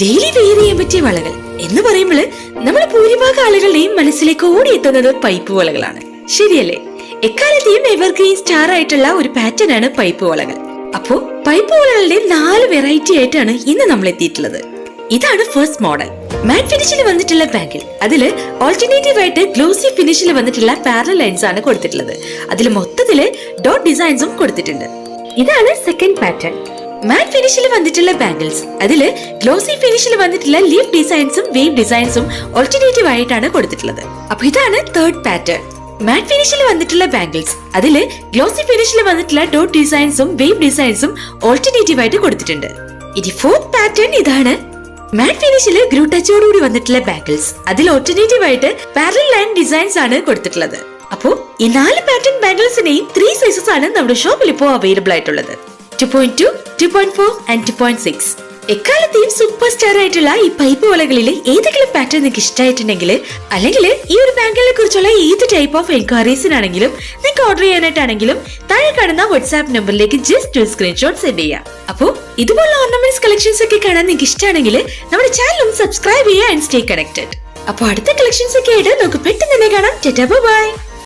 Daily wear ചെയ്യാൻ പറ്റിയ വളകൾ എന്ന് പറയുമ്പോൾ നമ്മൾ ഭൂരിഭാഗം ആളുകളുടെയും മനസ്സിലേക്ക് ഓടിയെത്തുന്നത് പൈപ്പ് വളകളാണ്. ശരിയല്ലേ? എക്കാലത്തെയും എവർഗ്രീൻ സ്റ്റാർ ആയിട്ടുള്ള ഒരു പാറ്റേൺ ആണ് പൈപ്പ് വളകൾ. അപ്പോ പൈപ്പ് വളകളുടെ നാല് വെറൈറ്റി ആയിട്ടാണ് ഇന്ന് നമ്മൾ എത്തിയിട്ടുള്ളത്. ഇതാണ് ഫസ്റ്റ് മോഡൽ മാറ്റ് ഫിനിഷിൽ വന്നിട്ടുള്ള ബാങ്കിൽ അതിൽ ഓൾട്ടർനേറ്റീവ് ആയിട്ട് ഗ്ലോസി ഫിനിഷിൽ വന്നിട്ടുള്ള പാരൽ ലൈൻസ് ആണ് കൊടുത്തിട്ടുള്ളത്. അതിൽ മൊത്തത്തിൽ ഡോട്ട് ഡിസൈൻസും കൊടുത്തിട്ടുണ്ട്. ഇതാണ് സെക്കൻഡ് പാറ്റേൺ മാറ്റ് ഫിനിഷിൽ വന്നിട്ടുള്ള ബാംഗിൾസ് അതിൽ ഗ്ലോസി ഫിനിഷിൽ വന്നിട്ടുള്ള ലീഫ് ഡിസൈൻസും വേവ് ഡിസൈൻസും ഓൾട്ടർനേറ്റീവ് ആയിട്ടാണ് കൊടുത്തിട്ടുള്ളത്. അപ്പൊ ഇതാണ് തേർഡ് പാറ്റേൺ മാറ്റ് ഫിനിഷിൽ വന്നിട്ടുള്ള ബാംഗിൾസ് അതിൽ ഗ്ലോസി ഫിനിഷിൽ വന്നിട്ടുള്ള ഡോട്ട് ഡിസൈൻസും വേവ് ഡിസൈൻസും ഓൾട്ടർനേറ്റീവ് ആയിട്ട് കൊടുത്തിട്ടുണ്ട്. ഇനി ഫോർത്ത് പാറ്റേൺ ഇതാണ്. മാറ്റ് ഫിനിഷിൽ ഗ്രൂ ടച്ചോടുകൂടി വന്നിട്ടുള്ള ബാംഗിൾസ് അതിൽ ഓൾട്ടർനേറ്റീവ് ആയിട്ട് പാരൽ ലൈൻ ഡിസൈൻസ് ആണ് കൊടുത്തിട്ടുള്ളത്. അപ്പോ ഈ നാല് പാറ്റേൺ ബാംഗിൾസിനെയും ത്രീ സൈസസ് ആണ് നമ്മുടെ ഷോപ്പിൽ ഇപ്പോൾ അവൈലബിൾ ആയിട്ടുള്ളത്. എക്കാലത്തെയും സൂപ്പർ സ്റ്റാർ ആയിട്ടുള്ള ഈ പൈപ്പ് വളകളിൽ ഏതെങ്കിലും പാറ്റേൺ നിങ്ങൾക്ക് ഇഷ്ടമായിട്ടുണ്ടെങ്കിൽ അല്ലെങ്കിൽ ഈ ഒരു ബാങ്കിനെ കുറിച്ചുള്ള ഏത് ടൈപ്പ് ഓഫ് എൻക്വയറീസിനാണെങ്കിലും നിങ്ങൾക്ക് ഓർഡർ ചെയ്യാനായിട്ടാണെങ്കിലും താഴെ കാണുന്ന വാട്സ്ആപ്പ് നമ്പറിലേക്ക് ജസ്റ്റ് ഒരു സ്ക്രീൻഷോട്ട് സെൻഡ് ചെയ്യാം. അപ്പോൾ ഇതുപോലുള്ള ഓർണമെന്റ്സ് കളക്ഷൻസ് ഒക്കെ കാണാൻ നിങ്ങൾക്ക് ഇഷ്ടമാണെങ്കിൽ നമ്മുടെ ചാനലും സബ്സ്ക്രൈബ് ചെയ്യുക ആൻഡ് സ്റ്റേ കണക്റ്റഡ് അപ്പോൾ അടുത്ത കളക്ഷൻസ് ഒക്കെ ആയിട്ട് നമുക്ക് പെട്ടെന്ന് തന്നെ കാണാം. ബൈ